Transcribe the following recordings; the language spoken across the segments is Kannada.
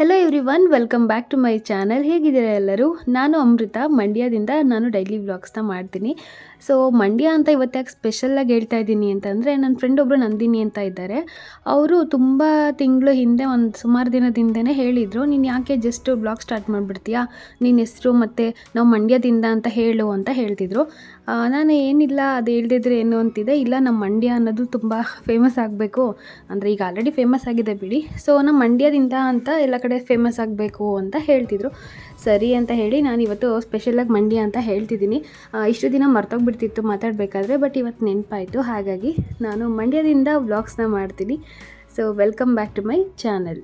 Hello everyone welcome back to my channel ಹೇಗಿದ್ದೀರಾ ಎಲ್ಲರೂ? ನಾನು ಅಮೃತ. ಮಂಡ್ಯದಿಂದ ನಾನು ಡೈಲಿ ವ್ಲಾಗ್ಸ್ನ ಮಾಡ್ತೀನಿ. ಸೊ ಮಂಡ್ಯ ಅಂತ ಇವತ್ತು ಯಾಕೆ ಸ್ಪೆಷಲಾಗಿ ಹೇಳ್ತಾ ಇದ್ದೀನಿ ಅಂತಂದರೆ ನನ್ನ ಫ್ರೆಂಡ್ ಒಬ್ಬರು ನಂದಿನಿ ಅಂತ ಇದ್ದಾರೆ. ಅವರು ತುಂಬ ತಿಂಗಳು ಹಿಂದೆ ಒಂದು ಸುಮಾರು ದಿನದಿಂದನೇ ಹೇಳಿದರು, ನೀನು ಯಾಕೆ ಜಸ್ಟ್ ಬ್ಲಾಗ್ ಸ್ಟಾರ್ಟ್ ಮಾಡಿಬಿಡ್ತೀಯಾ? ನಿನ್ನ ಹೆಸರು ಮತ್ತು ನಾವು ಮಂಡ್ಯದಿಂದ ಅಂತ ಹೇಳು ಅಂತ ಹೇಳ್ತಿದ್ರು. ನಾನು ಏನಿಲ್ಲ, ಅದು ಹೇಳ್ದಿದ್ರೆ ಏನು ಅಂತಿದೆ. ಇಲ್ಲ ನಮ್ಮ ಮಂಡ್ಯ ಅನ್ನೋದು ತುಂಬ ಫೇಮಸ್ ಆಗಬೇಕು. ಅಂದರೆ ಈಗ ಆಲ್ರೆಡಿ ಫೇಮಸ್ ಆಗಿದೆ ಬಿಡಿ. ಸೊ ನಮ್ಮ ಮಂಡ್ಯದಿಂದ ಅಂತ ಎಲ್ಲ ಕಡೆ ಫೇಮಸ್ ಆಗಬೇಕು ಅಂತ ಹೇಳ್ತಿದ್ರು. ಸರಿ ಅಂತ ಹೇಳಿ ನಾನು ಇವತ್ತು ಸ್ಪೆಷಲಾಗಿ ಮಂಡ್ಯ ಅಂತ ಹೇಳ್ತಿದ್ದೀನಿ. ಇಷ್ಟು ದಿನ ಮರ್ತೋಗ್ಬಿಡ್ತಿತ್ತು ಮಾತಾಡಬೇಕಾದ್ರೆ ಬಟ್ ಇವತ್ತು ನೆನಪಾಯಿತು. ಹಾಗಾಗಿ ನಾನು ಮಂಡ್ಯದಿಂದ ವ್ಲಾಗ್ಸ್ನ ಮಾಡ್ತೀನಿ. So welcome back to my channel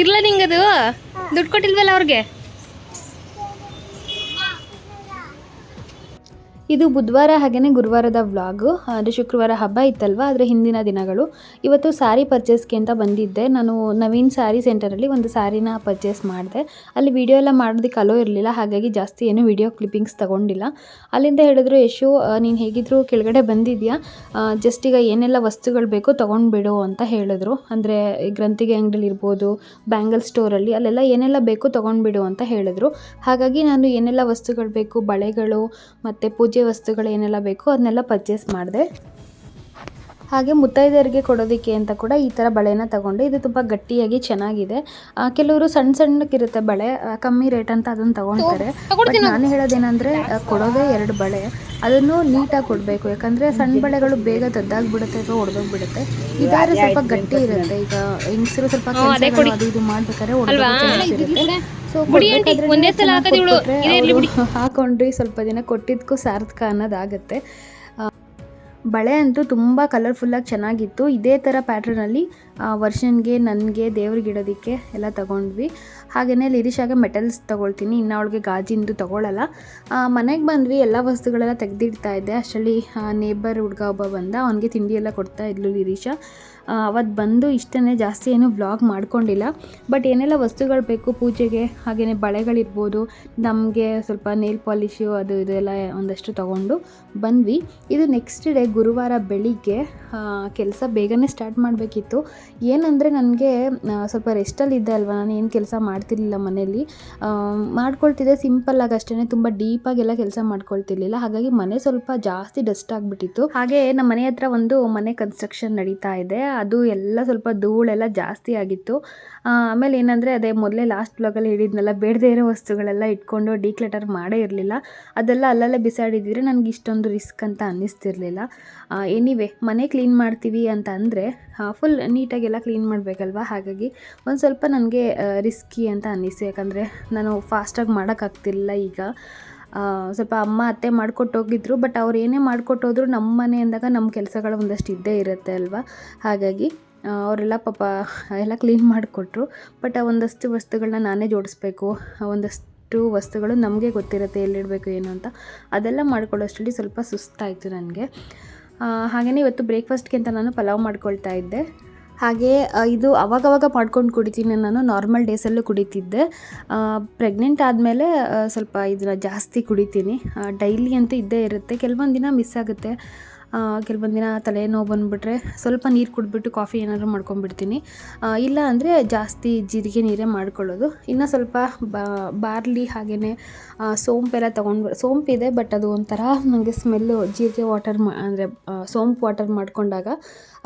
ಇರ್ಲ ನಿಂಗದು? ದುಡ್ಡು ಕೊಟ್ಟಿಲ್ವಲ್ಲ ಅವ್ರಿಗೆ? ಇದು ಬುಧವಾರ ಹಾಗೆಯೇ ಗುರುವಾರದ ವ್ಲಾಗು. ಅಂದರೆ ಶುಕ್ರವಾರ ಹಬ್ಬ ಇತ್ತಲ್ವ? ಆದರೆ ಹಿಂದಿನ ದಿನಗಳು. ಇವತ್ತು ಸ್ಯಾರಿ ಪರ್ಚೇಸ್ಗೆ ಅಂತ ಬಂದಿದ್ದೆ. ನಾನು ನವೀನ್ ಸ್ಯಾರಿ ಸೆಂಟರಲ್ಲಿ ಒಂದು ಸ್ಯಾರಿನ ಪರ್ಚೇಸ್ ಮಾಡಿದೆ. ಅಲ್ಲಿ ವಿಡಿಯೋ ಎಲ್ಲ ಮಾಡೋದಕ್ಕೆ ಅಲೋ ಇರಲಿಲ್ಲ. ಹಾಗಾಗಿ ಜಾಸ್ತಿ ಏನು ವಿಡಿಯೋ ಕ್ಲಿಪ್ಪಿಂಗ್ಸ್ ತೊಗೊಂಡಿಲ್ಲ. ಅಲ್ಲಿಂದ ಹೇಳಿದ್ರು, ಯಶು ನೀನು ಹೇಗಿದ್ರು ಕೆಳಗಡೆ ಬಂದಿದ್ಯಾ? ಜಸ್ಟ್ ಈಗ ಏನೆಲ್ಲ ವಸ್ತುಗಳು ಬೇಕೋ ತೊಗೊಂಡ್ಬಿಡು, ಅಂತ ಹೇಳಿದ್ರು. ಅಂದರೆ ಗ್ರಂಥಿಗೆ ಅಂಗಡಿಲಿ ಇರ್ಬೋದು ಬ್ಯಾಂಗಲ್ ಸ್ಟೋರಲ್ಲಿ ಅಲ್ಲೆಲ್ಲ ಏನೆಲ್ಲ ಬೇಕೋ ತೊಗೊಂಡ್ಬಿಡು ಅಂತ ಹೇಳಿದ್ರು. ಹಾಗಾಗಿ ನಾನು ಏನೆಲ್ಲ ವಸ್ತುಗಳು ಬೇಕು, ಬಳೆಗಳು, ಮತ್ತು ಪೂಜೆ ವಸ್ತುಗಳು ಏನೆಲ್ಲ ಬೇಕೋ ಅದನ್ನೆಲ್ಲ ಪರ್ಚೇಸ್ ಮಾಡಿದೆ. ಹಾಗೆ ಮುತ್ತೈದೆಯರಿಗೆ ಕೊಡೋದಕ್ಕೆ ಅಂತ ಕೂಡ ಈ ಥರ ಬಳೆನ ತಗೊಂಡೆ ಇದು ತುಂಬ ಗಟ್ಟಿಯಾಗಿ ಚೆನ್ನಾಗಿದೆ. ಕೆಲವರು ಸಣ್ಣ ಸಣ್ಣಕ್ಕಿರುತ್ತೆ ಬಳೆ ಕಮ್ಮಿ ರೇಟ್ ಅಂತ ಅದನ್ನು ತಗೊಳ್ತಾರೆ ಬಟ್ ನಾನು. ಹೇಳೋದೇನೆಂದರೆ ಕೊಡೋದೇ ಎರಡು ಬಳೆ. ಅದನ್ನು ನೀಟಾಗಿ ಕೊಡಬೇಕು. ಯಾಕಂದರೆ ಸಣ್ಣ ಬಳೆಗಳು ಬೇಗ ದದ್ದಾಗ್ಬಿಡುತ್ತೆ ಅಥವಾ ಒಡೆದೋಗ್ಬಿಡುತ್ತೆ. ಇದಾದ್ರೆ ಸ್ವಲ್ಪ ಗಟ್ಟಿ ಇರುತ್ತೆ. ಈಗ ಹೆಂಗಸರು ಸ್ವಲ್ಪ ಅದು ಇದು ಮಾಡ್ಬೇಕಾದ್ರೆ ಒಡೆದೋಗುತ್ತೆ ಸೊ. ಹಾಕೊಂಡ್ರಿ ಸ್ವಲ್ಪ ದಿನ ಕೊಟ್ಟಿದ್ದಕ್ಕೂ ಸಾರ್ಥಕ ಅನ್ನೋದಾಗುತ್ತೆ. ಬಳೆ ಅಂತೂ ತುಂಬ ಕಲರ್ಫುಲ್ಲಾಗಿ ಚೆನ್ನಾಗಿತ್ತು. ಇದೇ ಥರ ಪ್ಯಾಟ್ರನಲ್ಲಿ ವರ್ಷನ್ಗೆ, ನನಗೆ, ದೇವ್ರಿಗೆ ಇಡೋದಕ್ಕೆ ಎಲ್ಲ ತಗೊಂಡ್ವಿ. ಹಾಗೆಯೇ ಲಿರಿಷಾಗೆ ಮೆಟಲ್ಸ್ ತೊಗೊಳ್ತೀನಿ. ಇನ್ನು ಅವಳಿಗೆ ಗಾಜಿಂದು ತೊಗೊಳ್ಳಲ್ಲ ಮನೆಗೆ ಬಂದ್ವಿ, ಎಲ್ಲ ವಸ್ತುಗಳೆಲ್ಲ ತೆಗೆದಿಡ್ತಾ ಇದ್ದೆ. ಅಷ್ಟರಲ್ಲಿ ನೇಬರ್ ಹುಡುಗ ಒಬ್ಬ ಬಂದ. ಅವನಿಗೆ ತಿಂಡಿ ಎಲ್ಲ ಕೊಡ್ತಾ ಇದ್ಲು ಲಿರಿಶಾ. ಅವತ್ತು ಬಂದು ಇಷ್ಟೇ ಜಾಸ್ತಿ ಏನು ವ್ಲಾಗ್ ಮಾಡ್ಕೊಂಡಿಲ್ಲ. ಬಟ್ ಏನೆಲ್ಲ ವಸ್ತುಗಳು ಬೇಕು ಪೂಜೆಗೆ? ಹಾಗೆಯೇ ಬಳೆಗಳಿರ್ಬೋದು, ನಮಗೆ ಸ್ವಲ್ಪ ನೇಲ್ ಪಾಲಿಶು ಅದು ಇದೆಲ್ಲ ಒಂದಷ್ಟು ತೊಗೊಂಡು ಬಂದ್ವಿ. ಇದು ನೆಕ್ಸ್ಟ್ ಡೇ ಗುರುವಾರ ಬೆಳಿಗ್ಗೆ ಕೆಲಸ ಬೇಗನೆ ಸ್ಟಾರ್ಟ್ ಮಾಡಬೇಕಿತ್ತು. ಏನಂದರೆ ನನಗೆ ಸ್ವಲ್ಪ ರೆಸ್ಟಲ್ಲಿ ಇದ್ದೆ ಅಲ್ವಾ? ನಾನು ಏನು ಕೆಲಸ ಮಾಡ್ತಿರ್ಲಿಲ್ಲ ಮನೆಯಲ್ಲಿ ಮಾಡ್ಕೊಳ್ತಿದ್ದೆ ಸಿಂಪಲ್ ಸಿಂಪಲ್ಲಾಗಿ ಅಷ್ಟೇ ತುಂಬ ಡೀಪಾಗೆಲ್ಲ ಕೆಲಸ ಮಾಡ್ಕೊಳ್ತಿರ್ಲಿಲ್ಲ. ಹಾಗಾಗಿ ಮನೆ ಸ್ವಲ್ಪ ಜಾಸ್ತಿ ಡಸ್ಟ್ ಆಗಿಬಿಟ್ಟಿತ್ತು. ಹಾಗೆ ನಮ್ಮ ಮನೆ ಹತ್ರ ಒಂದು ಮನೆ ಕನ್ಸ್ಟ್ರಕ್ಷನ್ ನಡೀತಾ ಇದೆ. ಅದು ಎಲ್ಲ ಸ್ವಲ್ಪ ಧೂಳೆಲ್ಲ ಜಾಸ್ತಿ ಆಗಿತ್ತು. ಆಮೇಲೆ ಏನಂದರೆ ಅದೇ ಮೊದಲೇ ಲಾಸ್ಟ್ ಬ್ಲಾಗಲ್ಲಿ ಹೇಳಿದ್ನಲ್ಲ, ಬೇಡದೇ ಇರೋ ವಸ್ತುಗಳೆಲ್ಲ ಇಟ್ಕೊಂಡು ಡಿಕ್ಲಟರ್ ಮಾಡೇ ಇರಲಿಲ್ಲ. ಅದೆಲ್ಲ ಅಲ್ಲಲ್ಲೇ ಬಿಸಾಡಿದ್ರೆ ನನಗೆ ಇಷ್ಟೊಂದು ರಿಸ್ಕ್ ಅಂತ ಅನ್ನಿಸ್ತಿರ್ಲಿಲ್ಲ. ಎನಿವೆ ಮನೆ ಕ್ಲೀನ್ ಮಾಡ್ತೀವಿ ಅಂತ ಅಂದರೆ ಫುಲ್ ನೀಟಾಗೆಲ್ಲ ಕ್ಲೀನ್ ಮಾಡಬೇಕಲ್ವ? ಹಾಗಾಗಿ ಒಂದು ಸ್ವಲ್ಪ ನನಗೆ ರಿಸ್ಕಿ ಅಂತ ಅನ್ನಿಸ್ತು. ಯಾಕಂದರೆ ನಾನು ಫಾಸ್ಟಾಗಿ ಮಾಡೋಕ್ಕಾಗ್ತಿಲ್ಲ ಈಗ. ಸ್ವಲ್ಪ ಅಮ್ಮ, ಅತ್ತೆ ಮಾಡ್ಕೊಟ್ಟು ಹೋಗಿದ್ರು ಬಟ್ ಅವ್ರು ಏನೇ ಮಾಡಿಕೊಟ್ಟೋದ್ರು ನಮ್ಮ ಮನೆ ಅಂದಾಗ ನಮ್ಮ ಕೆಲಸಗಳು ಒಂದಷ್ಟು ಇದ್ದೇ ಇರುತ್ತೆ ಅಲ್ವಾ? ಹಾಗಾಗಿ ಅವರೆಲ್ಲ ಪಾಪ ಎಲ್ಲ ಕ್ಲೀನ್ ಮಾಡಿಕೊಟ್ರು ಬಟ್ ಆ ಒಂದಷ್ಟು ವಸ್ತುಗಳನ್ನ ನಾನೇ ಜೋಡಿಸ್ಬೇಕು ಒಂದಷ್ಟು ವಸ್ತುಗಳು ನಮಗೆ ಗೊತ್ತಿರುತ್ತೆ ಎಲ್ಲಿಡಬೇಕು, ಏನು ಅಂತ, ಅದೆಲ್ಲ ಮಾಡ್ಕೊಳ್ಳೋಷ್ಟರಲ್ಲಿ ಸ್ವಲ್ಪ ಸುಸ್ತಾಯಿತು ನನಗೆ. ಹಾಗೆಯೇ ಇವತ್ತು ಬ್ರೇಕ್ಫಾಸ್ಟ್ಗೆ ಅಂತ ನಾನು ಪಲಾವ್ ಮಾಡ್ಕೊಳ್ತಾ ಇದ್ದೆ. ಹಾಗೆ ಇದು ಅವಾಗವಾಗ ಮಾಡ್ಕೊಂಡು ಕುಡಿತೀನಿ. ನಾನು ನಾರ್ಮಲ್ ಡೇಸಲ್ಲೂ ಕುಡಿತಿದ್ದೆ. ಪ್ರೆಗ್ನೆಂಟ್ ಆದಮೇಲೆ ಸ್ವಲ್ಪ ಇದನ್ನ ಜಾಸ್ತಿ ಕುಡಿತೀನಿ. ಡೈಲಿ ಅಂತೂ ಇದ್ದೇ ಇರುತ್ತೆ. ಕೆಲವೊಂದು ದಿನ ಮಿಸ್ ಆಗುತ್ತೆ. ಕೆಲವೊಂದು ದಿನ ತಲೆನೋವು ಬಂದುಬಿಟ್ರೆ ಸ್ವಲ್ಪ ನೀರು ಕುಡಿದ್ಬಿಟ್ಟು ಕಾಫಿ ಏನಾದರೂ ಮಾಡ್ಕೊಂಡ್ಬಿಡ್ತೀನಿ. ಇಲ್ಲ ಅಂದರೆ ಜಾಸ್ತಿ ಜೀರಿಗೆ ನೀರೇ ಮಾಡ್ಕೊಳ್ಳೋದು. ಇನ್ನು ಸ್ವಲ್ಪ ಬಾರ್ಲಿ ಹಾಗೆಯೇ ಸೋಂಪೆಲ್ಲ ತೊಗೊಂಡು ಸೋಂಪಿದೆ ಬಟ್ ಅದು ಒಂಥರ ನನಗೆ ಸ್ಮೆಲ್ಲು ಜೀರಿಗೆ ವಾಟರ್ ಮಾ, ಅಂದರೆ ಸೋಂಪು ವಾಟರ್ ಮಾಡ್ಕೊಂಡಾಗ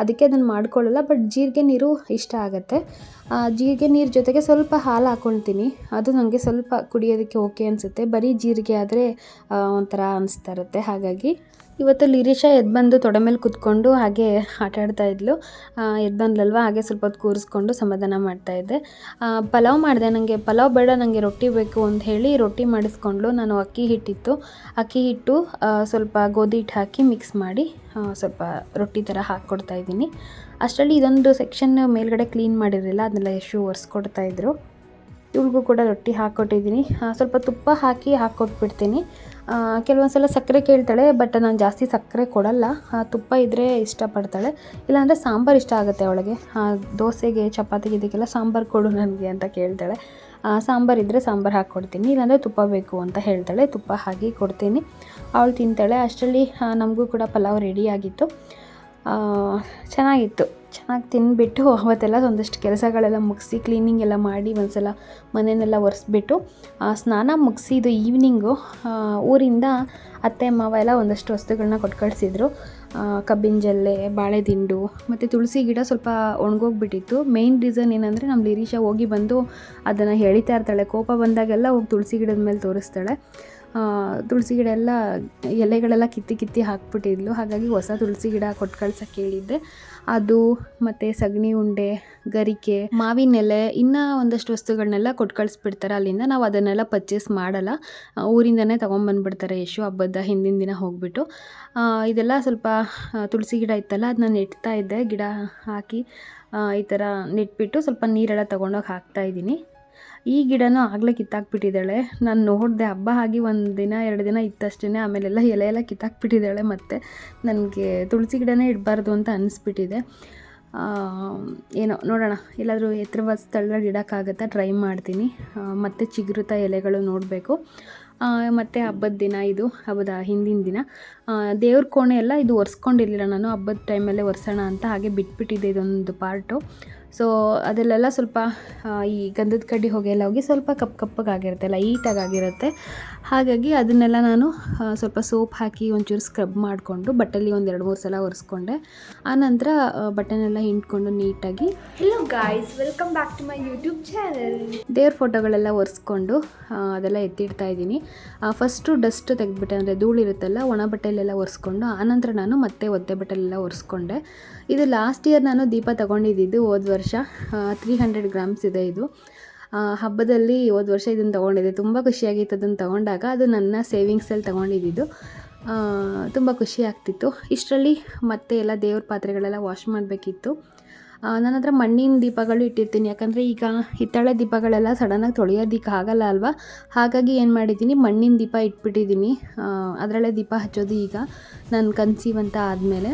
ಅದಕ್ಕೆ ಅದನ್ನು ಮಾಡ್ಕೊಳ್ಳಲ್ಲ, ಬಟ್ ಜೀರಿಗೆ ನೀರು ಇಷ್ಟ ಆಗುತ್ತೆ. ಜೀರಿಗೆ ನೀರು ಜೊತೆಗೆ ಸ್ವಲ್ಪ ಹಾಲು ಹಾಕ್ಕೊಳ್ತೀನಿ ಅದು ನನಗೆ ಸ್ವಲ್ಪ ಕುಡಿಯೋದಕ್ಕೆ ಓಕೆ ಅನಿಸುತ್ತೆ. ಬರೀ ಜೀರಿಗೆ ಆದರೆ ಒಂಥರ ಅನಿಸ್ತಾ ಇರುತ್ತೆ. ಹಾಗಾಗಿ ಇವತ್ತು ಲಿರಿಶಾ ಎದ್ದು ಬಂದು ತೊಡೆ ಮೇಲೆ ಕೂತ್ಕೊಂಡು ಹಾಗೆ ಆಟ ಆಡ್ತಾ ಇದ್ಲು. ಎದ್ದು ಬಂದ್ಲಲ್ವ? ಹಾಗೆ ಸ್ವಲ್ಪ ಹೊತ್ತು ಕೂರಿಸ್ಕೊಂಡು ಸಮಾಧಾನ ಮಾಡ್ತಾ ಇದ್ದೆ. ಪಲಾವ್ ಮಾಡಿದೆ. ನನಗೆ ಪಲಾವ್ ಬೇಡ ನನಗೆ ರೊಟ್ಟಿ ಬೇಕು ಅಂತ ಹೇಳಿ ರೊಟ್ಟಿ ಮಾಡಿಸ್ಕೊಂಡ್ಲು. ನಾನು ಅಕ್ಕಿ ಹಿಟ್ಟಿತ್ತು. ಅಕ್ಕಿ ಹಿಟ್ಟು ಸ್ವಲ್ಪ ಗೋಧಿ ಹಿಟ್ಟು ಹಾಕಿ ಮಿಕ್ಸ್ ಮಾಡಿ ಸ್ವಲ್ಪ ರೊಟ್ಟಿ ಥರ ಹಾಕ್ಕೊಡ್ತಾ ಇದ್ದೀನಿ. ಅಷ್ಟರಲ್ಲಿ ಇದೊಂದು ಸೆಕ್ಷನ್ ಮೇಲ್ಗಡೆ ಕ್ಲೀನ್ ಮಾಡಿರಲಿಲ್ಲ. ಅದನ್ನೆಲ್ಲ ಎಷ್ಟು ಒರೆಸ್ಕೊಡ್ತಾ ಇದ್ರು. ಇವ್ಳಿಗೂ ಕೂಡ ರೊಟ್ಟಿ ಹಾಕ್ಕೊಟ್ಟಿದ್ದೀನಿ. ಸ್ವಲ್ಪ ತುಪ್ಪ ಹಾಕಿ ಹಾಕ್ಕೊಟ್ಬಿಡ್ತೀನಿ. ಕೆಲವೊಂದು ಸಲ ಸಕ್ಕರೆ ಕೇಳ್ತಾಳೆ ಬಟ್ ನಾನು ಜಾಸ್ತಿ ಸಕ್ಕರೆ ಕೊಡಲ್ಲ. ತುಪ್ಪ ಇದ್ದರೆ ಇಷ್ಟಪಡ್ತಾಳೆ. ಇಲ್ಲಾಂದರೆ ಸಾಂಬಾರು ಇಷ್ಟ ಆಗುತ್ತೆ ಅವಳಿಗೆ. ದೋಸೆಗೆ, ಚಪಾತಿಗೆ ಇದಕ್ಕೆಲ್ಲ ಸಾಂಬಾರು ಕೊಡು ನನಗೆ ಅಂತ ಕೇಳ್ತಾಳೆ. ಸಾಂಬಾರು ಇದ್ದರೆ ಸಾಂಬಾರು ಹಾಕ್ಕೊಡ್ತೀನಿ ಇಲ್ಲಾಂದರೆ ತುಪ್ಪ ಬೇಕು ಅಂತ ಹೇಳ್ತಾಳೆ. ತುಪ್ಪ ಹಾಕಿ ಕೊಡ್ತೀನಿ. ಅವಳು ತಿಂತಾಳೆ. ಅಷ್ಟರಲ್ಲಿ ನಮಗೂ ಕೂಡ ಪಲಾವ್ ರೆಡಿ ಆಗಿತ್ತು. ಚೆನ್ನಾಗಿತ್ತು. ಚೆನ್ನಾಗಿ ತಿನ್ಬಿಟ್ಟು ಅವತ್ತೆಲ್ಲ ಒಂದಷ್ಟು ಕೆಲಸಗಳೆಲ್ಲ ಮುಗಿಸಿ ಕ್ಲೀನಿಂಗ್ ಎಲ್ಲ ಮಾಡಿ ಒಂದ್ಸಲ ಮನೆಯನ್ನೆಲ್ಲ ಒರೆಸ್ಬಿಟ್ಟು ಸ್ನಾನ ಮುಗಿಸಿ ಇದು ಈವ್ನಿಂಗು ಊರಿಂದ ಅತ್ತೆ, ಮಾವ ಎಲ್ಲ ಒಂದಷ್ಟು ವಸ್ತುಗಳನ್ನ ಕೊಟ್ಟು ಕಳಿಸಿದ್ರು ಕಬ್ಬಿನ ಜಲ್ಲೆ ಬಾಳೆ ದಿಂಡು ಮತ್ತು ತುಳಸಿ ಗಿಡ ಸ್ವಲ್ಪ ಒಣಗೋಗ್ಬಿಟ್ಟಿತ್ತು. ಮೇಯ್ನ್ ರೀಸನ್ ಏನಂದರೆ ನಮ್ಮ ಲಿರೀಶಾ ಹೋಗಿ ಬಂದು ಅದನ್ನು ಹೇಳಿತಾ ಇರ್ತಾಳೆ. ಕೋಪ ಬಂದಾಗೆಲ್ಲ ಹೋಗಿ ತುಳಸಿ ಗಿಡದ ಮೇಲೆ ತೋರಿಸ್ತಾಳೆ. ತುಳಸಿ ಗಿಡ ಎಲ್ಲ ಎಲೆಗಳೆಲ್ಲ ಕಿತ್ತಿ ಕಿತ್ತಿ ಹಾಕ್ಬಿಟ್ಟಿದ್ಲು. ಹಾಗಾಗಿ ಹೊಸ ತುಳಸಿ ಗಿಡ ಕೊಟ್ಟು ಕಳ್ಸಕ್ಕೆ ಹೇಳಿದ್ದೆ. ಅದು ಮತ್ತು ಸಗಣಿ ಉಂಡೆ, ಗರಿಕೆ, ಮಾವಿನ ಎಲೆ, ಇನ್ನೂ ಒಂದಷ್ಟು ವಸ್ತುಗಳನ್ನೆಲ್ಲ ಕೊಟ್ಟು ಕಳಿಸ್ಬಿಡ್ತಾರೆ. ಅಲ್ಲಿಂದ ನಾವು ಅದನ್ನೆಲ್ಲ ಪರ್ಚೇಸ್ ಮಾಡಲ್ಲ. ಊರಿಂದನೇ ತೊಗೊಂಬಂದ್ಬಿಡ್ತಾರೆ ಯಶು ಹಬ್ಬದ ಹಿಂದಿನ ದಿನ ಹೋಗ್ಬಿಟ್ಟು. ಇದೆಲ್ಲ ಸ್ವಲ್ಪ ತುಳಸಿ ಗಿಡ ಇತ್ತಲ್ಲ ಅದನ್ನ ನೆಟ್ತಾ ಇದ್ದೆ. ಗಿಡ ಹಾಕಿ ಈ ಥರ ನೆಟ್ಬಿಟ್ಟು ಸ್ವಲ್ಪ ನೀರೆಲ್ಲ ತೊಗೊಂಡೋಗಿ ಹಾಕ್ತಾಯಿದ್ದೀನಿ ಈ ಗಿಡನೂ ಆಗಲೇ ಕಿತ್ತಾಕ್ಬಿಟ್ಟಿದ್ದಾಳೆ. ನಾನು ನೋಡಿದೆ ಹಬ್ಬ ಆಗಿ ಒಂದು ದಿನ, ಎರಡು ದಿನ ಇತ್ತಷ್ಟೇ ಆಮೇಲೆಲ್ಲ ಎಲೆ ಎಲ್ಲ ಕಿತ್ತಾಕ್ಬಿಟ್ಟಿದ್ದಾಳೆ ಮತ್ತು ನನಗೆ ತುಳಸಿ ಗಿಡನೇ ಇಡಬಾರ್ದು ಅಂತ ಅನಿಸ್ಬಿಟ್ಟಿದೆ. ಏನೋ ನೋಡೋಣ, ಎಲ್ಲಾದರೂ ಎತ್ತರವಾದ ಸ್ಥಳದಲ್ಲಿ ಇಡೋಕ್ಕಾಗತ್ತಾ ಟ್ರೈ ಮಾಡ್ತೀನಿ. ಮತ್ತು ಚಿಗುರುತ ಎಲೆಗಳು ನೋಡಬೇಕು. ಮತ್ತು ಹಬ್ಬದ ದಿನ ಇದು, ಹಬ್ಬದ ಹಿಂದಿನ ದಿನ. ದೇವ್ರ ಕೋಣೆ ಎಲ್ಲ ಇದು ಒರೆಸ್ಕೊಂಡಿರಲಿಲ್ಲ ನಾನು, ಹಬ್ಬದ ಟೈಮಲ್ಲೇ ಒರೆಸೋಣ ಅಂತ, ಹಾಗೆ ಬಿಟ್ಬಿಟ್ಟಿದ್ದೆ ಇದೊಂದು ಪಾರ್ಟು ಸೊ ಅದರಲ್ಲೆಲ್ಲ ಸ್ವಲ್ಪ ಈ ಗಂಧದ ಕಡ್ಡಿ ಹೊಗೆ ಎಲ್ಲ ಹೋಗಿ ಸ್ವಲ್ಪ ಕಪ್ಪು ಕಪ್ಪಗಾಗಿರುತ್ತೆ ಲೈಟಾಗಿ ಆಗಿರುತ್ತೆ. ಹಾಗಾಗಿ ಅದನ್ನೆಲ್ಲ ನಾನು ಸ್ವಲ್ಪ ಸೋಪ್ ಹಾಕಿ ಒಂಚೂರು ಸ್ಕ್ರಬ್ ಮಾಡಿಕೊಂಡು ಬಟ್ಟೆಲಿ ಒಂದು ಎರಡು ಮೂರು ಸಲ ಒರೆಸ್ಕೊಂಡೆ. ಆನಂತರ ಬಟ್ಟೆನೆಲ್ಲ ಹಿಂಡ್ಕೊಂಡು ನೀಟಾಗಿ hello guys welcome back to my YouTube channel ದೇವ್ರ ಫೋಟೋಗಳೆಲ್ಲ ಒರೆಸ್ಕೊಂಡು ಅದೆಲ್ಲ ಎತ್ತಿಡ್ತಾ ಇದ್ದೀನಿ. ಫಸ್ಟು ಡಸ್ಟ್ ತೆಗೆದ್ಬಿಟ್ಟೆ ಅಂದರೆ ಧೂಳಿರುತ್ತಲ್ಲ ಒಣ ಬಟ್ಟೆಲೆಲ್ಲ ಒರೆಸ್ಕೊಂಡು ಆನಂತರ ನಾನು ಮತ್ತೆ ಒದ್ದೆ ಬಟ್ಟೆಲೆಲ್ಲ ಒರೆಸ್ಕೊಂಡೆ. ಇದು ಲಾಸ್ಟ್ ಇಯರ್ ನಾನು ದೀಪ ತಗೊಂಡಿದ್ದಿದ್ದು ಹೋದ ವರ್ಷ ತ್ರೀ ಹಂಡ್ರೆಡ್ ಗ್ರಾಮ್ಸ್ ಇದೆ ಇದು. ಹಬ್ಬದಲ್ಲಿ ಹೋದ ವರ್ಷ ಇದನ್ನು ತೊಗೊಂಡಿದ್ದೆ. ತುಂಬ ಖುಷಿಯಾಗಿತ್ತು ಅದನ್ನು ತೊಗೊಂಡಾಗ. ಅದು ನನ್ನ ಸೇವಿಂಗ್ಸಲ್ಲಿ ತೊಗೊಂಡಿದ್ದು ತುಂಬ ಖುಷಿ ಆಗ್ತಿತ್ತು. ಇಷ್ಟರಲ್ಲಿ ಮತ್ತೆ ಎಲ್ಲ ದೇವ್ರ ಪಾತ್ರೆಗಳೆಲ್ಲ ವಾಶ್ ಮಾಡಬೇಕಿತ್ತು. ನನ್ನ ಹತ್ರ ಮಣ್ಣಿನ ದೀಪಗಳು ಇಟ್ಟಿರ್ತೀನಿ. ಯಾಕಂದರೆ ಈಗ ಹಿತ್ತಾಳೆ ದೀಪಗಳೆಲ್ಲ ಸಡನ್ನಾಗಿ ತೊಳೆಯೋದಿಕ್ಕೆ ಆಗಲ್ಲ ಅಲ್ವಾ? ಹಾಗಾಗಿ ಏನು ಮಾಡಿದ್ದೀನಿ, ಮಣ್ಣಿನ ದೀಪ ಇಟ್ಬಿಟ್ಟಿದ್ದೀನಿ. ಅದರಲ್ಲೇ ದೀಪ ಹಚ್ಚೋದು ಈಗ ನಾನು ಕನ್ಸೀವ್ ಅಂತ ಆದಮೇಲೆ.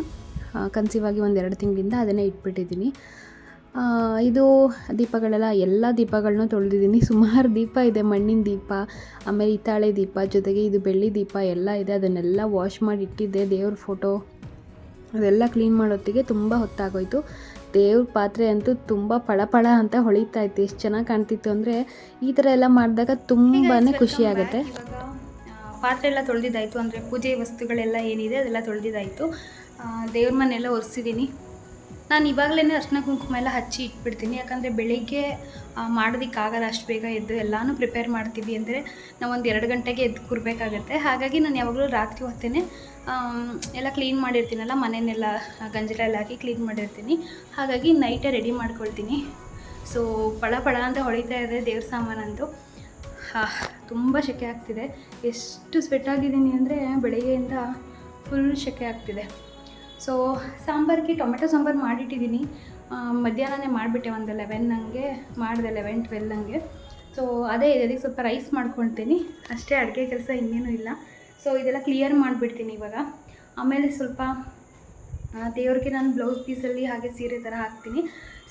ಕನ್ಸೀವ್ ಆಗಿ ಒಂದು ಎರಡು ತಿಂಗಳಿಂದ ಅದನ್ನೇ ಇಟ್ಬಿಟ್ಟಿದ್ದೀನಿ. ಇದು ದೀಪಗಳೆಲ್ಲ ಎಲ್ಲ ದೀಪಗಳನ್ನೂ ತೊಳೆದಿದ್ದೀನಿ. ಸುಮಾರು ದೀಪ ಇದೆ ಮಣ್ಣಿನ ದೀಪ ಆಮೇಲೆ ಹಿತ್ತಾಳೆ ದೀಪ ಜೊತೆಗೆ ಇದು ಬೆಳ್ಳಿ ದೀಪ ಎಲ್ಲ ಇದೆ. ಅದನ್ನೆಲ್ಲ ವಾಶ್ ಮಾಡಿ ಇಟ್ಟಿದ್ದೆ. ದೇವ್ರ ಫೋಟೋ ಅದೆಲ್ಲ ಕ್ಲೀನ್ ಮಾಡೋತ್ತಿಗೆ ತುಂಬ ಹೊತ್ತಾಗೋಯ್ತು. ದೇವ್ರ ಪಾತ್ರೆ ಅಂತೂ ತುಂಬ ಪಳಪಳ ಅಂತ ಹೊಳಿತಾ ಇತ್ತು. ಎಷ್ಟು ಚೆನ್ನಾಗಿ ಕಾಣ್ತಿತ್ತು ಅಂದರೆ ಈ ಥರ ಎಲ್ಲ ಮಾಡಿದಾಗ ತುಂಬಾ ಖುಷಿ ಆಗುತ್ತೆ. ಪಾತ್ರೆ ಎಲ್ಲ ತೊಳೆದಿದ್ದಾಯಿತು. ಅಂದರೆ ಪೂಜೆ ವಸ್ತುಗಳೆಲ್ಲ ಏನಿದೆ ಅದೆಲ್ಲ ತೊಳೆದಿದ್ದಾಯಿತು. ದೇವ್ರ ಮನೆಯೆಲ್ಲ ಒರೆಸಿದ್ದೀನಿ ನಾನು ಇವಾಗಲೇ ಅರ್ಶಿನ ಕುಂಕುಮ ಎಲ್ಲ ಹಚ್ಚಿ ಇಟ್ಬಿಡ್ತೀನಿ. ಯಾಕಂದರೆ ಬೆಳಿಗ್ಗೆ ಮಾಡೋದಕ್ಕಾಗಲ್ಲ ಅಷ್ಟು ಬೇಗ ಎದ್ದು ಎಲ್ಲನೂ ಪ್ರಿಪೇರ್ ಮಾಡ್ತೀವಿ ಅಂದರೆ ನಾವು ಒಂದು ಎರಡು ಗಂಟೆಗೆ ಎದ್ದು ಕೂರಬೇಕಾಗತ್ತೆ. ಹಾಗಾಗಿ ನಾನು ಯಾವಾಗಲೂ ರಾತ್ರಿ ಹೊತ್ತೇನೆ ಎಲ್ಲ ಕ್ಲೀನ್ ಮಾಡಿರ್ತೀನಲ್ಲ, ಮನೆಯನ್ನೆಲ್ಲ ಗಂಜಲ ಎಲ್ಲ ಹಾಕಿ ಕ್ಲೀನ್ ಮಾಡಿರ್ತೀನಿ. ಹಾಗಾಗಿ ನೈಟೇ ರೆಡಿ ಮಾಡ್ಕೊಳ್ತೀನಿ. ಸೊ ಪಳ ಪಳ ಅಂತ ಹೊಳಿತಾ ಇದೆ ದೇವ್ರ ಸಾಮಾನಂದು ಹಾ, ತುಂಬ ಸೆಕೆ ಆಗ್ತಿದೆ. ಎಷ್ಟು ಸ್ವೆಟ್ ಆಗಿದ್ದೀನಿ ಅಂದರೆ ಬೆಳಗ್ಗೆಯಿಂದ ಫುಲ್ ಸೆಕೆ ಆಗ್ತಿದೆ. ಸೊ ಸಾಂಬಾರಿಗೆ ಟೊಮೆಟೊ ಸಾಂಬಾರು ಮಾಡಿಟ್ಟಿದ್ದೀನಿ. ಮಧ್ಯಾಹ್ನನೇ ಮಾಡಿಬಿಟ್ಟೆ ಒಂದು ಲೆವೆನ್ ಹಂಗೆ ಮಾಡಿದೆ ಲೆವೆನ್ ಟ್ವೆಲ್ ಹಂಗೆ ಸೊ ಅದೇ ಇದೆ ಅದಕ್ಕೆ ಸ್ವಲ್ಪ ರೈಸ್ ಮಾಡ್ಕೊಳ್ತೀನಿ ಅಷ್ಟೇ ಅಡುಗೆ ಕೆಲಸ ಇನ್ನೇನು ಇಲ್ಲ. ಸೊ ಇದೆಲ್ಲ ಕ್ಲಿಯರ್ ಮಾಡಿಬಿಡ್ತೀನಿ ಇವಾಗ. ಆಮೇಲೆ ಸ್ವಲ್ಪ ದೇವ್ರಿಗೆ ನಾನು ಬ್ಲೌಸ್ ಪೀಸಲ್ಲಿ ಹಾಗೆ ಸೀರೆ ಥರ ಹಾಕ್ತೀನಿ.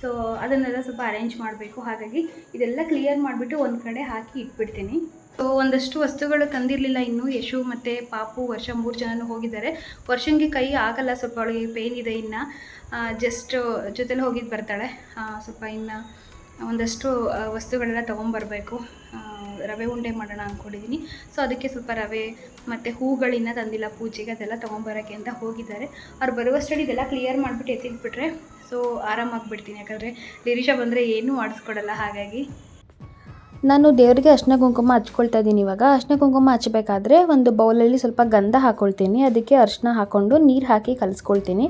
ಸೊ ಅದನ್ನೆಲ್ಲ ಸ್ವಲ್ಪ ಅರೇಂಜ್ ಮಾಡಬೇಕು. ಹಾಗಾಗಿ, ಇದೆಲ್ಲ ಕ್ಲಿಯರ್ ಮಾಡಿಬಿಟ್ಟು ಒಂದು ಕಡೆ ಹಾಕಿ ಇಟ್ಬಿಡ್ತೀನಿ. ಸೊ ಒಂದಷ್ಟು ವಸ್ತುಗಳು ತಂದಿರಲಿಲ್ಲ. ಇನ್ನು ಯಶು ಮತ್ತು ಪಾಪು, ವರ್ಷ ಮೂರು ಜನನೂ ಹೋಗಿದ್ದಾರೆ. ವರ್ಷಂಗೆ ಕೈ ಆಗಲ್ಲ. ಸ್ವಲ್ಪ ಅವಳಿಗೆ ಪೇಯ್ನ್ ಇದೆ ಇನ್ನು. ಜಸ್ಟ್ ಜೊತೆಲಿ ಹೋಗಿದ್ದು ಬರ್ತಾಳೆ. ಸ್ವಲ್ಪ ಇನ್ನು ಒಂದಷ್ಟು ವಸ್ತುಗಳೆಲ್ಲ ತೊಗೊಂಬರ್ಬೇಕು. ರವೆ ಉಂಡೆ ಮಾಡೋಣ ಅಂದ್ಕೊಂಡಿದ್ದೀನಿ ಸೊ ಅದಕ್ಕೆ ಸ್ವಲ್ಪ ರವೆ ಮತ್ತು ಹೂಗಳಿನ್ನ ತಂದಿಲ್ಲ. ಪೂಜೆಗೆ ಅದೆಲ್ಲ ತೊಗೊಂಬರೋಕ್ಕೆ ಅಂತ ಹೋಗಿದ್ದಾರೆ. ಅವ್ರು ಬರುವಷ್ಟರಲ್ಲಿ ಇದೆಲ್ಲ ಕ್ಲಿಯರ್ ಮಾಡಿಬಿಟ್ಟು ಎತ್ತಿಟ್ಬಿಟ್ರೆ ಸೊ ಆರಾಮಾಗಿಬಿಡ್ತೀನಿ. ಯಾಕಂದರೆ ಲಿರಿಷಾ ಬಂದರೆ ಏನೂ ಮಾಡಿಸ್ಕೊಡಲ್ಲ ಹಾಗಾಗಿ. ನಾನು ದೇವರಿಗೆ ಅರ್ಶಿನ ಕುಂಕುಮ ಹಚ್ಕೊಳ್ತಾ ಇದ್ದೀನಿ ಇವಾಗ. ಅರ್ಶಿನ ಕುಂಕುಮ ಹಚ್ಚಬೇಕಾದ್ರೆ ಒಂದು ಬೌಲಲ್ಲಿ ಸ್ವಲ್ಪ ಗಂಧ ಹಾಕ್ಕೊಳ್ತೀನಿ ಅದಕ್ಕೆ ಅರ್ಶಿನ ಹಾಕ್ಕೊಂಡು ನೀರು ಹಾಕಿ ಕಲಿಸ್ಕೊಳ್ತೀನಿ.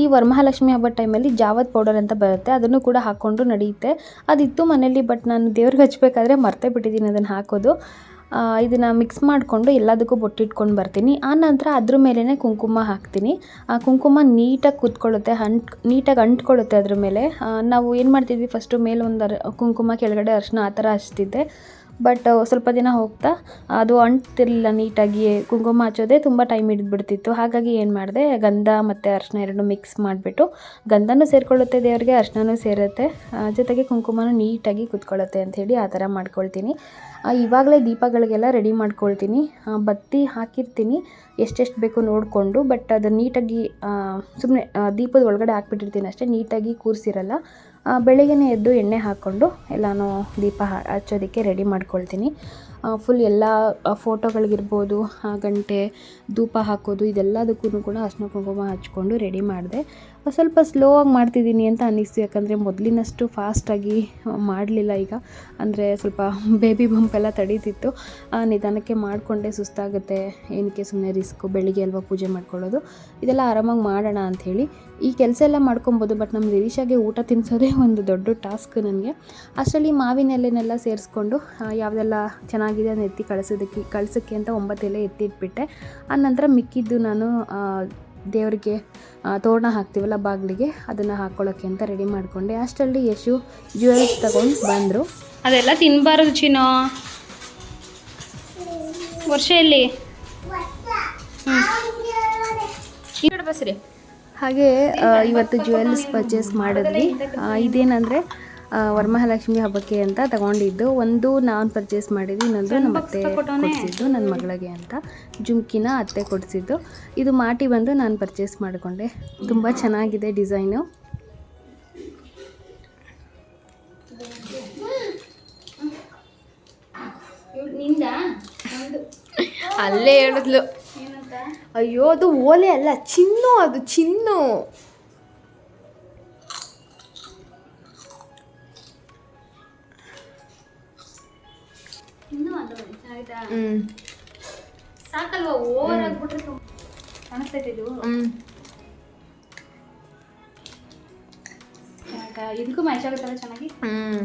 ಈ ವರಮಹಾಲಕ್ಷ್ಮಿ ಹಬ್ಬದ ಟೈಮಲ್ಲಿ ಜಾವದ್ ಪೌಡರ್ ಅಂತ ಬರುತ್ತೆ. ಅದನ್ನು ಕೂಡ ಹಾಕ್ಕೊಂಡು ನಡೆಯುತ್ತೆ. ಅದಿತ್ತು ಮನೇಲಿ ಬಟ್ ನಾನು ದೇವ್ರಿಗೆ ಹಚ್ಚಬೇಕಾದ್ರೆ ಮರ್ತೇ ಬಿಟ್ಟಿದ್ದೀನಿ ಅದನ್ನು ಹಾಕೋದು. ಇದನ್ನು ಮಿಕ್ಸ್ ಮಾಡಿಕೊಂಡು ಎಲ್ಲದಕ್ಕೂ ಬೊಟ್ಟಿಟ್ಕೊಂಡು ಬರ್ತೀನಿ. ಆ ನಂತರ ಅದ್ರ ಮೇಲೇ ಕುಂಕುಮ ಹಾಕ್ತೀನಿ. ಆ ಕುಂಕುಮ ನೀಟಾಗಿ ಕೂತ್ಕೊಳ್ಳುತ್ತೆ ಅಂಟ್ ನೀಟಾಗಿ ಅಂಟ್ಕೊಳ್ಳುತ್ತೆ ಅದ್ರ ಮೇಲೆ. ನಾವು ಏನು ಮಾಡ್ತಿದ್ವಿ ಫಸ್ಟು ಮೇಲೊಂದು ಅರ್ ಕುಂಕುಮ ಕೆಳಗಡೆ ಅರಿಶಿನ ಆ ಥರ ಹಚ್ತಿದ್ದೆ. ಬಟ್ ಸ್ವಲ್ಪ ದಿನ ಹೋಗ್ತಾ, ಅದು ಅಂಟ್ತಿರಲಿಲ್ಲ ನೀಟಾಗಿ, ಕುಂಕುಮ ಹಚ್ಚೋದೇ ತುಂಬ ಟೈಮ್ ಹಿಡಿದ್ಬಿಡ್ತಿತ್ತು. ಹಾಗಾಗಿ ಏನು ಮಾಡಿದೆ, ಗಂಧ ಮತ್ತು ಅರಿಶಿನ ಎರಡು ಮಿಕ್ಸ್ ಮಾಡಿಬಿಟ್ಟು, ಗಂಧನೂ ಸೇರಿಕೊಳ್ಳುತ್ತೆ ದೇವರಿಗೆ ಅರಿಶಿನೂ ಸೇರುತ್ತೆ. ಜೊತೆಗೆ ಕುಂಕುಮನೂ ನೀಟಾಗಿ ಕುತ್ಕೊಳ್ಳುತ್ತೆ ಅಂಥೇಳಿ ಆ ಥರ ಮಾಡ್ಕೊಳ್ತೀನಿ. ಇವಾಗಲೇ ದೀಪಗಳಿಗೆಲ್ಲ ರೆಡಿ ಮಾಡ್ಕೊಳ್ತೀನಿ. ಬತ್ತಿ ಹಾಕಿರ್ತೀನಿ. ಎಷ್ಟೆಷ್ಟು ಬೇಕು ನೋಡಿಕೊಂಡು, ಬಟ್ ಅದು ನೀಟಾಗಿ ಸುಮ್ಮನೆ ದೀಪದ ಒಳಗಡೆ ಹಾಕ್ಬಿಟ್ಟಿರ್ತೀನಿ ಅಷ್ಟೇ, ನೀಟಾಗಿ ಕೂರಿಸಿರಲ್ಲ. ಬೆಳಿಗ್ಗೆನೇ ಎದ್ದು ಎಣ್ಣೆ ಹಾಕ್ಕೊಂಡು ಎಲ್ಲನೂ ದೀಪ ಹಚ್ಚೋದಕ್ಕೆ ರೆಡಿ ಮಾಡ್ಕೊಳ್ತೀನಿ. ಫುಲ್ ಎಲ್ಲ ಫೋಟೋಗಳಿಗಿರ್ಬೋದು ಆ, ಗಂಟೆ, ಧೂಪ ಹಾಕೋದು, ಇದೆಲ್ಲದಕ್ಕೂ ಕೂಡ ಅರ್ಶಿನ ಕುಂಕುಮ ಹಚ್ಕೊಂಡು ರೆಡಿ ಮಾಡಿದೆ. ಸ್ವಲ್ಪ ಸ್ಲೋ ಆಗಿ ಮಾಡ್ತಿದ್ದೀನಿ ಅಂತ ಅನ್ನಿಸ್ತು, ಯಾಕಂದರೆ ಮೊದಲಿನಷ್ಟು ಫಾಸ್ಟಾಗಿ ಮಾಡಲಿಲ್ಲ ಈಗ. ಅಂದರೆ ಸ್ವಲ್ಪ ಬೇಬಿ ಬಂಪ್ ಎಲ್ಲ ತಡೀತಿತ್ತು. ನಿಧಾನಕ್ಕೆ ಮಾಡಿಕೊಂಡೆ, ಸುಸ್ತಾಗುತ್ತೆ. ಏನಕ್ಕೆ ಸುಮ್ಮನೆ ರಿಸ್ಕು ಬೆಳಿಗ್ಗೆ ಅಲ್ವಾ ಪೂಜೆ ಮಾಡ್ಕೊಳ್ಳೋದು? ಇದೆಲ್ಲ ಆರಾಮಾಗಿ ಮಾಡೋಣ ಅಂಥೇಳಿ ಈ ಕೆಲಸ ಎಲ್ಲ ಮಾಡ್ಕೊಬೋದು ಬಟ್ ನಮ್ಮ ನಿರೀಶಾಗೆ ಊಟ ತಿನ್ನಿಸೋದೇ ಒಂದು ದೊಡ್ಡ ಟಾಸ್ಕ್ ನನಗೆ. ಅಷ್ಟರಲ್ಲಿ ಮಾವಿನ ಎಲೆನೆಲ್ಲ ಸೇರಿಸ್ಕೊಂಡು ಯಾವುದೆಲ್ಲ ಚೆನ್ನಾಗಿದೆ ಅದನ್ನ ಎತ್ತಿ ಕಳಿಸೋದಕ್ಕೆ ಕಳಿಸೋಕ್ಕೆ ಅಂತ ಒಂಬತ್ತು ಎಲೆ ಎತ್ತಿಟ್ಬಿಟ್ಟೆ ಆ ನಂತರ ಮಿಕ್ಕಿದ್ದು ನಾನು ದೇವರಿಗೆ ತೋರಣ ಹಾಕ್ತೀವಲ್ಲ ಬಾಗಿಲಿಗೆ ಅದನ್ನು ಹಾಕ್ಕೊಳ್ಳೋಕ್ಕೆ ಅಂತ ರೆಡಿ ಮಾಡಿಕೊಂಡೆ. ಅಷ್ಟರಲ್ಲಿ ಯಶು ಜ್ಯುವೆಲ್ಸ್ ತಗೊಂಡು ಬಂದರು. ಅದೆಲ್ಲ ತಿನ್ನಬಾರದು ಚಿನ್ನೋ. ವರ್ಷ ಎಲ್ಲಿ? ಈ ಕಡೆ ಬಸ್ರಿ ಹಾಗೆ ಇವತ್ತು ಜ್ಯುವೆಲ್ಸ್ ಪರ್ಚೇಸ್ ಮಾಡಿದ್ವಿ. ಇದೇನಂದರೆ ವರಮಹಾಲಕ್ಷ್ಮಿ ಹಬ್ಬಕ್ಕೆ ಅಂತ ತಗೊಂಡಿದ್ದು. ಒಂದು ನಾನು ಪರ್ಚೇಸ್ ಮಾಡಿದ್ದು ಇನ್ನೊಂದು ನಮ್ಮ ಅತ್ತೆ ಕೊಡಿಸಿದ್ದು ನನ್ನ ಮಗಳಿಗೆ ಅಂತ. ಜುಮ್ಕಿನ ಅತ್ತೆ ಕೊಡಿಸಿದ್ದು. ಇದು ಮಾಟಿ ಬಂದು ನಾನು ಪರ್ಚೇಸ್ ಮಾಡಿಕೊಂಡೆ. ತುಂಬ ಚೆನ್ನಾಗಿದೆ ಡಿಸೈನು. ಅಲ್ಲೇ ಹೇಳಿದ್ಲು. ಅಯ್ಯೋ ಅದು ಓಲೆ ಅಲ್ಲ ಚಿನ್ನು ಅದು ಚಿನ್ನು. ಸಾಕಲ್ವಾ? ಓವರ್ ಆಗ್ಬಿಟ್ರೆ ಕಾಣಿಸ್ತೈತೆ ಇದು? ಇದಕ್ಕೂ ಮ್ಯಾಚ್ ಆಗುತ್ತಲ್ಲ ಚೆನ್ನಾಗಿ? ಹ್ಮ್.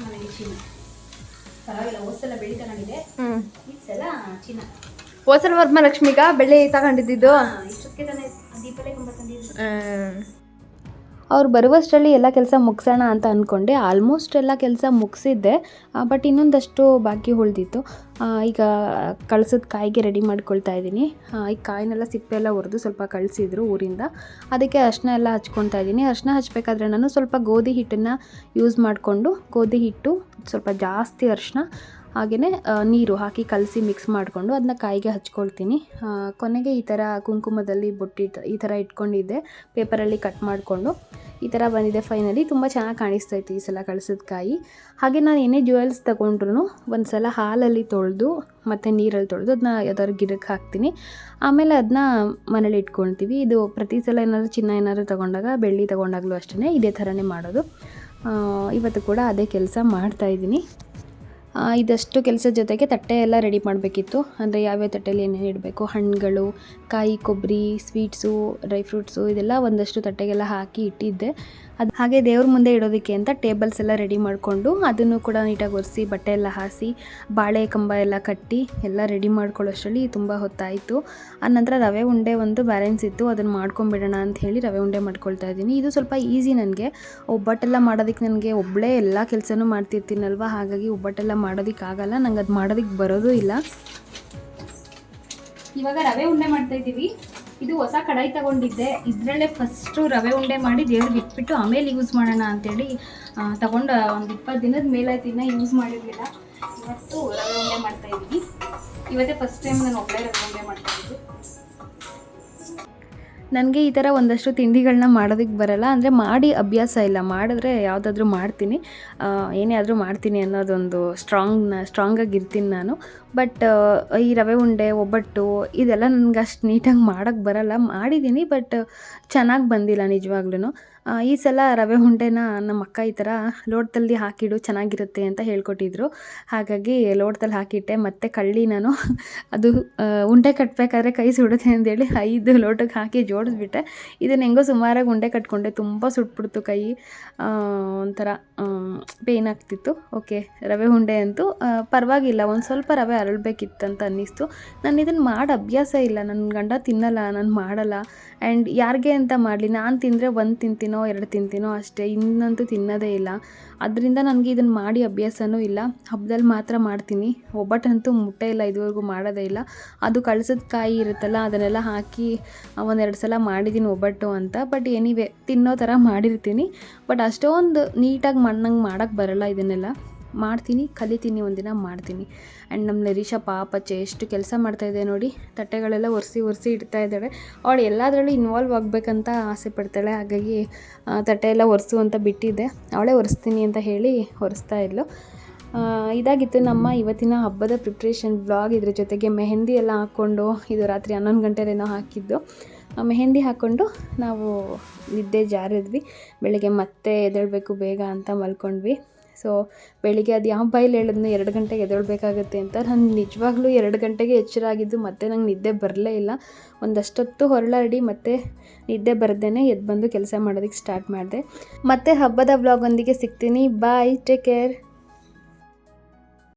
ನನಗೆ ಚಿನ್ನ. ಪರವಾಗಿಲ್ಲ ಹೋದ್ಸಲ ಬೆಳ್ಳಿ ತಗೊಂಡಿದೆ ಈ ಸಲ ಚಿನ್ನ. ಹೋದ್ಸಲ ವರಮಹಾಲಕ್ಷ್ಮಿಗ ಬೆಳ್ಳಿ ತಗೊಂಡಿದ್ದು ಹಾ, ಅವ್ರು ಬರುವಷ್ಟರಲ್ಲಿ ಎಲ್ಲ ಕೆಲಸ ಮುಗಿಸೋಣ ಅಂತ ಅಂದ್ಕೊಂಡೆ ಆಲ್ಮೋಸ್ಟ್ ಎಲ್ಲ ಕೆಲಸ ಮುಗಿಸಿದ್ದೆ. ಬಟ್ ಇನ್ನೊಂದಷ್ಟು ಬಾಕಿ ಉಳಿದಿತ್ತು. ಈಗ ಕಳಿಸಿದ ಕಾಯಿಗೆ ರೆಡಿ ಮಾಡ್ಕೊಳ್ತಾ ಇದ್ದೀನಿ. ಈ ಕಾಯಿನೆಲ್ಲ ಸಿಪ್ಪೆ ಎಲ್ಲ ಹೊರದು ಸ್ವಲ್ಪ ಕಳಿಸಿದ್ರು ಊರಿಂದ. ಅದಕ್ಕೆ ಅರ್ಶಿನ ಎಲ್ಲ ಹಚ್ಕೊತಾ ಇದ್ದೀನಿ. ಅರ್ಶಿನ ಹಚ್ಬೇಕಾದ್ರೆ ನಾನು ಸ್ವಲ್ಪ ಗೋಧಿ ಹಿಟ್ಟನ್ನು ಯೂಸ್ ಮಾಡಿಕೊಂಡು, ಗೋಧಿ ಹಿಟ್ಟು ಸ್ವಲ್ಪ ಜಾಸ್ತಿ ಅರಿಶಿನ ಹಾಗೆಯೇ ನೀರು ಹಾಕಿ ಕಲಸಿ ಮಿಕ್ಸ್ ಮಾಡಿಕೊಂಡು ಅದನ್ನ ಕಾಯಿಗೆ ಹಚ್ಕೊಳ್ತೀನಿ. ಕೊನೆಗೆ ಈ ಥರ ಕುಂಕುಮದಲ್ಲಿ ಬೊಟ್ಟಿಟ್ಟು ಈ ಥರ ಇಟ್ಕೊಂಡಿದ್ದೆ, ಪೇಪರಲ್ಲಿ ಕಟ್ ಮಾಡಿಕೊಂಡು. ಈ ಥರ ಬಂದಿದೆ ಫೈನಲಿ ತುಂಬ ಚೆನ್ನಾಗಿ ಕಾಣಿಸ್ತಾ ಇತ್ತು ಈ ಸಲ ಕಳಿಸಿದ ಕಾಯಿ. ಹಾಗೆ ನಾನು ಏನೇ ಜ್ಯುವೆಲ್ಸ್ ತೊಗೊಂಡ್ರು ಒಂದು ಸಲ ಹಾಲಲ್ಲಿ ತೊಳೆದು, ಮತ್ತು ನೀರಲ್ಲಿ ತೊಳೆದು ಅದನ್ನ ಯಾವ್ದಾದ್ರು ಗಿಡಕ್ಕೆ ಹಾಕ್ತೀನಿ. ಆಮೇಲೆ ಅದನ್ನ ಮನೇಲಿ ಇಟ್ಕೊಳ್ತೀವಿ. ಇದು ಪ್ರತಿ ಸಲ ಏನಾದರೂ ಚಿನ್ನ ಏನಾದರೂ ತೊಗೊಂಡಾಗ, ಬೆಳ್ಳಿ ತೊಗೊಂಡಾಗಲೂ ಅಷ್ಟೇ ಇದೇ ಥರನೇ ಮಾಡೋದು. ಇವತ್ತು ಕೂಡ ಅದೇ ಕೆಲಸ ಮಾಡ್ತಾಯಿದ್ದೀನಿ ಇದಷ್ಟು ಕೆಲಸದ ಜೊತೆಗೆ ತಟ್ಟೆ ಎಲ್ಲ ರೆಡಿ ಮಾಡಬೇಕಿತ್ತು. ಅಂದರೆ ಯಾವ್ಯಾವ ತಟ್ಟೆಯಲ್ಲಿ ಏನೇನು ಇಡಬೇಕು? ಹಣ್ಣುಗಳು, ಕಾಯಿ ಕೊಬ್ಬರಿ ಸ್ವೀಟ್ಸು ಡ್ರೈ ಫ್ರೂಟ್ಸು ಇದೆಲ್ಲ ಒಂದಷ್ಟು ತಟ್ಟೆಗೆಲ್ಲ ಹಾಕಿ ಇಟ್ಟಿದ್ದೆ. ಅದು ಹಾಗೆ ದೇವ್ರ ಮುಂದೆ ಇಡೋದಕ್ಕೆ ಅಂತ ಟೇಬಲ್ಸ್ ಎಲ್ಲ ರೆಡಿ ಮಾಡಿಕೊಂಡು ಅದನ್ನು ಕೂಡ ನೀಟಾಗಿ ಒರೆಸಿ, ಬಟ್ಟೆ ಎಲ್ಲ ಹಾಸಿ, ಬಾಳೆ ಕಂಬ ಎಲ್ಲ ಕಟ್ಟಿ ಎಲ್ಲ ರೆಡಿ ಮಾಡ್ಕೊಳ್ಳೋಷ್ಟರಲ್ಲಿ ತುಂಬ ಹೊತ್ತಾಯಿತು. ಆನಂತರ ರವೆ ಉಂಡೆ ಒಂದು ಬ್ಯಾಲೆನ್ಸ್ ಇತ್ತು, ಅದನ್ನು ಮಾಡ್ಕೊಂಬಿಡೋಣ ಅಂತ ಹೇಳಿ ರವೆ ಉಂಡೆ ಮಾಡ್ಕೊಳ್ತಾ ಇದ್ದೀನಿ. ಇದು ಸ್ವಲ್ಪ ಈಸಿ ನನಗೆ. ಒಬ್ಬಟ್ಟೆಲ್ಲ ಮಾಡೋದಕ್ಕೆ ನನಗೆ ಒಬ್ಬಳೇ ಎಲ್ಲ ಕೆಲಸನೂ ಮಾಡ್ತಿರ್ತೀನಲ್ವ? ಹಾಗಾಗಿ ಒಬ್ಬಟ್ಟೆಲ್ಲ ಮಾಡೋದಕ್ಕೆ ಆಗಲ್ಲ, ನಂಗೆ ಅದು ಮಾಡೋದಕ್ಕೆ ಬರೋದೂ ಇಲ್ಲ. ಇವಾಗ ರವೆ ಉಂಡೆ ಮಾಡ್ತಾ ಇದ್ದೀವಿ. ಇದು ಹೊಸ ಕಡಾಯಿ ತಗೊಂಡಿದ್ದೆ. ಇದರಲ್ಲೇ ಫಸ್ಟು ರವೆ ಉಂಡೆ ಮಾಡಿ ದೇವ್ರಿಗೆ ಇಟ್ಬಿಟ್ಟು ಆಮೇಲೆ ಯೂಸ್ ಮಾಡೋಣ ಅಂತೇಳಿ ತಗೊಂಡು ಒಂದು ಇಪ್ಪತ್ತು ದಿನದ ಮೇಲೆ ಇನ್ನೂ ಯೂಸ್ ಮಾಡಿರಲಿಲ್ಲ. ಇವತ್ತು ರವೆ ಉಂಡೆ ಮಾಡ್ತಾ ಇದ್ದೀನಿ ಇವತ್ತೇ ಫಸ್ಟ್ ಟೈಮ್ ನಾನು ಒಬ್ಬಳೇ ರವೆ ಉಂಡೆ ಮಾಡ್ತಾ ನನಗೆ ಈ ಥರ ಒಂದಷ್ಟು ತಿಂಡಿಗಳನ್ನ ಮಾಡೋದಕ್ಕೆ ಬರಲ್ಲ, ಅಂದರೆ ಮಾಡಿ ಅಭ್ಯಾಸ ಇಲ್ಲ. ಮಾಡಿದ್ರೆ ಯಾವುದಾದ್ರೂ ಮಾಡ್ತೀನಿ. ಏನೇ ಆದರೂ ಮಾಡ್ತೀನಿ ಅನ್ನೋದೊಂದು ಸ್ಟ್ರಾಂಗ್ ಸ್ಟ್ರಾಂಗಾಗಿ ಇರ್ತೀನಿ ನಾನು. ಬಟ್ ಈ ರವೆ ಉಂಡೆ, ಒಬ್ಬಟ್ಟು, ಇದೆಲ್ಲ ನನಗೆ ಅಷ್ಟು ನೀಟಾಗಿ ಮಾಡೋಕ್ಕೆ ಬರಲ್ಲ. ಮಾಡಿದ್ದೀನಿ ಬಟ್ ಚೆನ್ನಾಗಿ ಬಂದಿಲ್ಲ ನಿಜವಾಗ್ಲೂ ಈ ಸಲ ರವೆ ಉಂಡೆನ ನಮ್ಮ ಅಕ್ಕ ಈ ಥರ ಲೋಟದಲ್ಲಿ ಹಾಕಿಡು, ಚೆನ್ನಾಗಿರುತ್ತೆ ಅಂತ ಹೇಳ್ಕೊಟ್ಟಿದ್ರು. ಹಾಗಾಗಿ ಲೋಟದಲ್ಲಿ ಹಾಕಿಟ್ಟೆ, ಮತ್ತು ಕಳ್ಳಿ ನಾನು ಅದು ಉಂಡೆ ಕಟ್ಟಬೇಕಾದ್ರೆ ಕೈ ಸುಡುತ್ತೆ ಅಂತೇಳಿ ಐದು ಲೋಟಕ್ಕೆ ಹಾಕಿ ಜೋಡಿಸ್ಬಿಟ್ಟೆ. ಇದನ್ನು ಹೆಂಗೋ ಸುಮಾರಾಗಿ ಉಂಡೆ ಕಟ್ಕೊಂಡೆ, ತುಂಬ ಸುಟ್ಬಿಡ್ತು ಕೈ. ಒಂಥರ ಪೇಯ್ನ್ ಆಗ್ತಿತ್ತು. ಓಕೆ ರವೆ ಉಂಡೆ ಅಂತೂ ಪರವಾಗಿಲ್ಲ, ಒಂದು ಸ್ವಲ್ಪ ರವೆ ಅರಳಬೇಕಿತ್ತಂತ ಅನ್ನಿಸ್ತು. ನಾನು ಇದನ್ನು ಮಾಡಿ ಅಭ್ಯಾಸ ಇಲ್ಲ ನನ್ನ ಗಂಡ ತಿನ್ನಲ್ಲ, ನಾನು ಮಾಡಲ್ಲ. ಆ್ಯಂಡ್ ಯಾರಿಗೆ ಅಂತ ಮಾಡಲಿ? ನಾನು ತಿಂದರೆ ಒಂದು ತಿಂತೀನೋ, ಎರಡು ತಿಂತೀನೋ ಅಷ್ಟೇ, ಇನ್ನಂತೂ ತಿನ್ನೋದೇ ಇಲ್ಲ. ಅದರಿಂದ ನನಗೆ ಇದನ್ನು ಮಾಡಿ ಅಭ್ಯಾಸನೂ ಇಲ್ಲ. ಹಬ್ಬದಲ್ಲಿ ಮಾತ್ರ ಮಾಡ್ತೀನಿ. ಒಬ್ಬಟ್ಟಂತೂ ಮುಟ್ಟೆ ಇಲ್ಲ, ಇದುವರೆಗೂ ಮಾಡೋದೇ ಇಲ್ಲ. ಅದು ಕಳ್ಸದ ಕಾಯಿ ಇರುತ್ತಲ್ಲ, ಅದನ್ನೆಲ್ಲ ಹಾಕಿ ಒಂದೆರಡು ಸಲ ಮಾಡಿದ್ದೀನಿ ಒಬ್ಬಟ್ಟು ಅಂತ. ಬಟ್ ಎನಿವೆ ತಿನ್ನೋ ಥರ ಮಾಡಿರ್ತೀನಿ. ಬಟ್ ಅಷ್ಟೊಂದು ನೀಟಾಗಿ ಮಣ್ಣಂಗೆ ಮಾಡೋಕ್ಕೆ ಬರಲ್ಲ ಇದನ್ನೆಲ್ಲ. ಮಾಡ್ತೀನಿ, ಕಲಿತೀನಿ, ಒಂದಿನ ಮಾಡ್ತೀನಿ. ಆ್ಯಂಡ್ ನಮ್ಮ ನರೀಶಾ ಪಾಪಚ್ಚೆ ಎಷ್ಟು ಕೆಲಸ ಮಾಡ್ತಾಯಿದೆ ನೋಡಿ, ತಟ್ಟೆಗಳೆಲ್ಲ ಒರೆಸಿ ಒರೆಸಿ ಇಡ್ತಾ ಇದ್ದಾಳೆ. ಅವಳು ಎಲ್ಲದರಲ್ಲೂ ಇನ್ವಾಲ್ವ್ ಆಗಬೇಕಂತ ಆಸೆ ಪಡ್ತಾಳೆ. ಹಾಗಾಗಿ ತಟ್ಟೆ ಎಲ್ಲ ಒರೆಸು ಅಂತ ಬಿಟ್ಟಿದ್ದೆ. ಅವಳೇ ಒರೆಸ್ತೀನಿ ಅಂತ ಹೇಳಿ ಒರೆಸ್ತಾ ಇದ್ಲು. ಇದಾಗಿತ್ತು ನಮ್ಮ ಇವತ್ತಿನ ಹಬ್ಬದ ಪ್ರಿಪ್ರೇಷನ್ ಬ್ಲಾಗ್ ಇದ್ರ ಜೊತೆಗೆ ಮೆಹಂದಿ ಎಲ್ಲ ಹಾಕ್ಕೊಂಡು, ಇದು ರಾತ್ರಿ ಹನ್ನೊಂದು ಗಂಟೆಲೇನೋ ಹಾಕಿದ್ದು. ಮೆಹಂದಿ ಹಾಕ್ಕೊಂಡು ನಾವು ನಿದ್ದೆ ಜಾರಿದ್ವಿ. ಬೆಳಗ್ಗೆ ಮತ್ತೆ ಎದ್ದೇಳಬೇಕು ಬೇಗ ಅಂತ ಮಲ್ಕೊಂಡ್ವಿ. ಸೊ ಬೆಳಿಗ್ಗೆ ಅದು ಯಾವ ಬಾಯಲ್ಲಿ ಹೇಳಿದ್ನೋ ಎರಡು ಗಂಟೆಗೆ ಎದ್ದೇಳಬೇಕಾಗತ್ತೆ ಅಂತ. ನಾನು ನಿಜವಾಗ್ಲೂ ಎರಡು ಗಂಟೆಗೆ ಎಚ್ಚರ ಆಗಿದ್ದು ಮತ್ತೆ ನಂಗೆ ನಿದ್ದೆ ಬರಲೇ ಇಲ್ಲ. ಒಂದಷ್ಟೊತ್ತು ಹೊರಳಾಡಿ ಮತ್ತೆ ನಿದ್ದೆ ಬರದೇನೆ ಎದ್ದು ಬಂದು ಕೆಲಸ ಮಾಡೋದಕ್ಕೆ ಸ್ಟಾರ್ಟ್ ಮಾಡಿದೆ. ಮತ್ತೆ ಹಬ್ಬದ ಬ್ಲಾಗೊಂದಿಗೆ ಸಿಗ್ತೀನಿ. Bye take care